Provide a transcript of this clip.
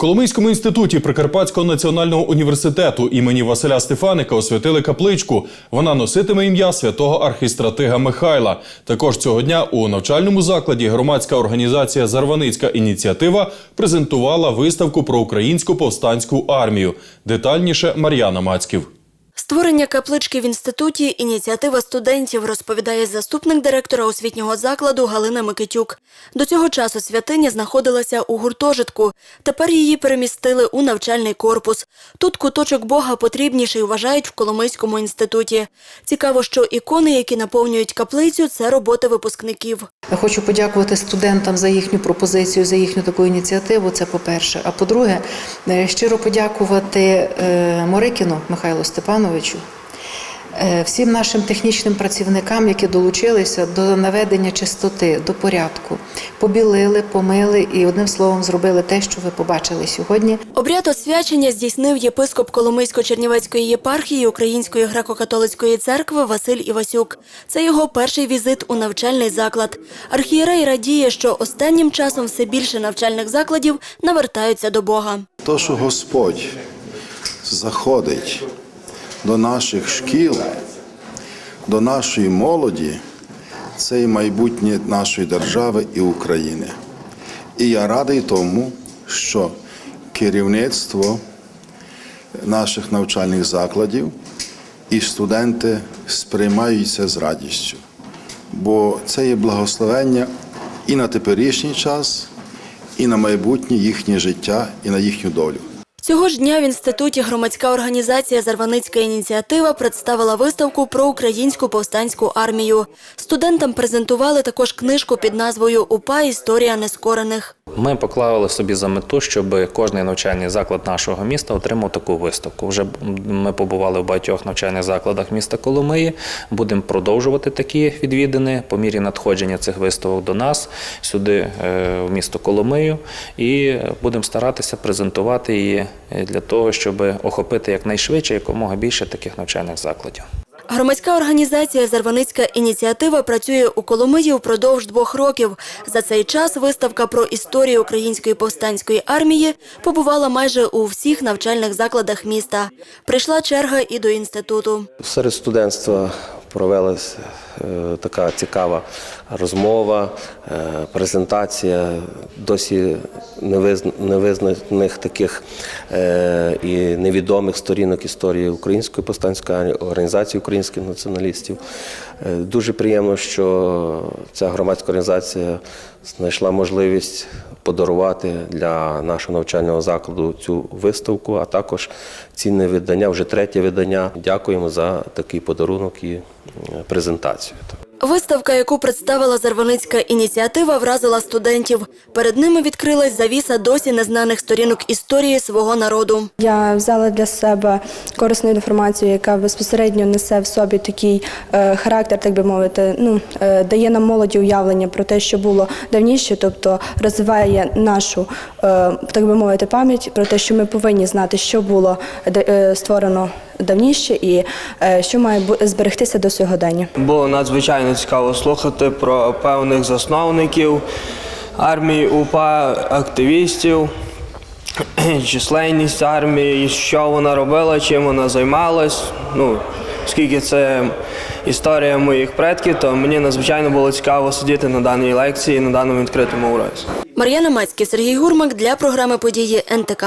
Коломийському інституті Прикарпатського національного університету імені Василя Стефаника освятили капличку. Вона носитиме ім'я святого архістратига Михайла. Також цього дня у навчальному закладі громадська організація Зарваницька ініціатива презентувала виставку про українську повстанську армію. Детальніше Мар'яна Мацьків. Створення каплички в інституті ініціатива студентів, розповідає заступник директора освітнього закладу Галина Микитюк. До цього часу святиня знаходилася у гуртожитку. Тепер її перемістили у навчальний корпус. Тут куточок Бога потрібніший вважають в Коломийському інституті. Цікаво, що ікони, які наповнюють каплицю, це роботи випускників. Хочу подякувати студентам за їхню пропозицію, за їхню таку ініціативу. Це по-перше. А по-друге, е, щиро подякувати е, Морикіну Михайлу Степановичу, всім нашим технічним працівникам, які долучилися до наведення чистоти, до порядку, побілили, помили і одним словом зробили те, що ви побачили сьогодні. Обряд освячення здійснив єпископ Коломийсько-Чернівецької єпархії Української греко-католицької церкви Василь Івасюк. Це його перший візит у навчальний заклад. Архієрей радіє, що останнім часом все більше навчальних закладів навертаються до Бога. То, що Господь заходить до наших шкіл, до нашої молоді, це і майбутнє нашої держави і України. І я радий тому, що керівництво наших навчальних закладів і студенти сприймають це з радістю, бо це є благословення і на теперішній час, і на майбутнє їхнє життя, і на їхню долю. Цього ж дня в інституті громадська організація Зарваницька ініціатива представила виставку про українську повстанську армію. Студентам презентували також книжку під назвою УПА Історія нескорених. Ми поклали собі за мету, щоб кожний навчальний заклад нашого міста отримав таку виставку. Вже ми побували в багатьох навчальних закладах міста Коломиї. Будемо продовжувати такі відвідини по мірі надходження цих виставок до нас сюди, е, в місто Коломию, і будемо старатися презентувати її для того, щоб охопити якнайшвидше якомога більше таких навчальних закладів. Громадська організація Зарваницька ініціатива працює у Коломиї впродовж двох років. За цей час виставка про історію української повстанської армії побувала майже у всіх навчальних закладах міста. Прийшла черга і до інституту. Серед студентства провелася така цікава розмова, е, презентація досі невизнаних таких е, і невідомих сторінок історії Української повстанської організації українських націоналістів. Е, Дуже приємно, що ця громадська організація знайшла можливість подарувати для нашого навчального закладу цю виставку, а також цінне видання, вже третє видання. Дякуємо за такий подарунок і е, презентацію. Виставка, яку представила Зарваницька ініціатива, вразила студентів. Перед ними відкрилась завіса досі незнаних сторінок історії свого народу. Я взяла для себе корисну інформацію, яка безпосередньо несе в собі такий е, характер, так би мовити, ну е, дає нам молоді уявлення про те, що було давніше, тобто розвиває нашу, е, так би мовити, пам'ять про те, що ми повинні знати, що було де- е, створено давніше і е, що має зберегтися до сьогодення. Було надзвичайно цікаво слухати про певних засновників армії УПА, активістів, численність армії, що вона робила, чим вона займалась. Ну, оскільки це історія моїх предків, то мені надзвичайно було цікаво сидіти на даній лекції, на даному відкритому уроці. Мар'яна Мацький, Сергій Гурмак для програми події НТК.